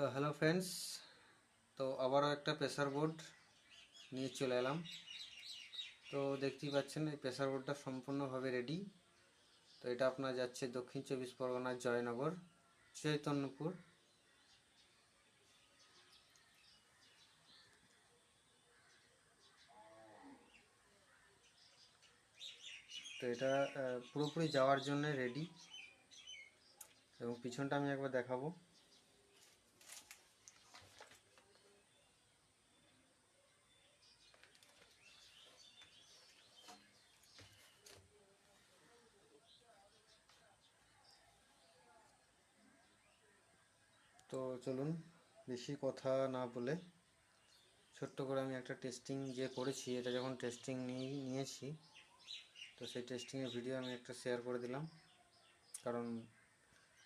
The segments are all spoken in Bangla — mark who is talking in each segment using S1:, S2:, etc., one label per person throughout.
S1: তো হ্যালো ফ্রেন্ডস তো আবারও একটা প্রেসার বোর্ড নিয়ে চলে এলাম। তো দেখতেই পাচ্ছেন, এই প্রেসার বোর্ডটা সম্পূর্ণভাবে রেডি তো এটা আপনার যাচ্ছে দক্ষিণ চব্বিশ পরগনার জয়নগর, চৈতন্যপুর। তো এটা পুরোপুরি যাওয়ার জন্য রেডি এবং পিছনটা আমি একবার দেখাবো। তো চলুন বেশি কথা না বলে ছোট্ট করে আমি একটা টেস্টিং যে করেছি, এটা যখন টেস্টিং নিয়ে, নিয়েছি, তো সেই টেস্টিংয়ের ভিডিও আমি একটা শেয়ার করে দিলাম। কারণ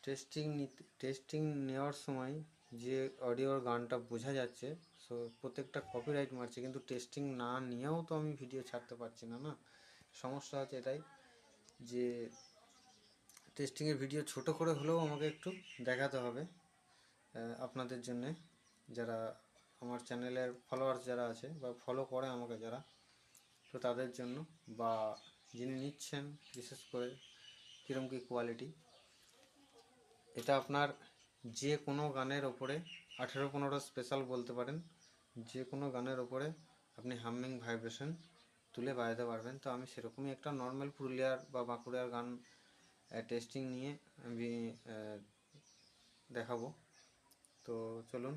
S1: টেস্টিং টেস্টিং নেওয়ার সময় যে অডিওর গানটা বোঝা যাচ্ছে সো প্রত্যেকটা কপিরাইট মারছে, কিন্তু টেস্টিং না নিয়েও তো আমি ভিডিও ছাড়তে পারছি না না? সমস্যা হচ্ছে এটাই যে টেস্টিংয়ের ভিডিও ছোট করে হলেও আমাকে একটু দেখাতে হবে। আপনাদের জন্যে যারা আমার চ্যানেলের ফলোয়ার্স যারা আছে বা ফলো করে আমাকে যারা, তো তাদের জন্য বা যিনি নিচ্ছেন বিশেষ করে কীরকম কী কোয়ালিটি এটা আপনার যে কোনো গানের ওপরে আঠেরো পনেরো স্পেশাল বলতে পারেন, যে কোনো গানের ওপরে আপনি হামিং ভাইব্রেশন তুলে বাজাতে পারবেন। তো আমি সেরকমই একটা নর্মাল পুরুলিয়ার বা বাঁকুড়ার গান টেস্টিং নিয়ে আমি দেখাবো। তো চলুন।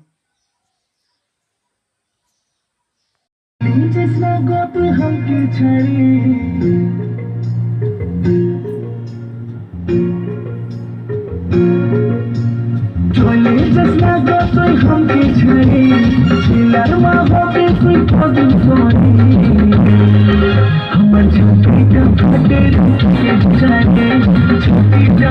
S2: আমার ছুটিটা ফাটে ছুটিটা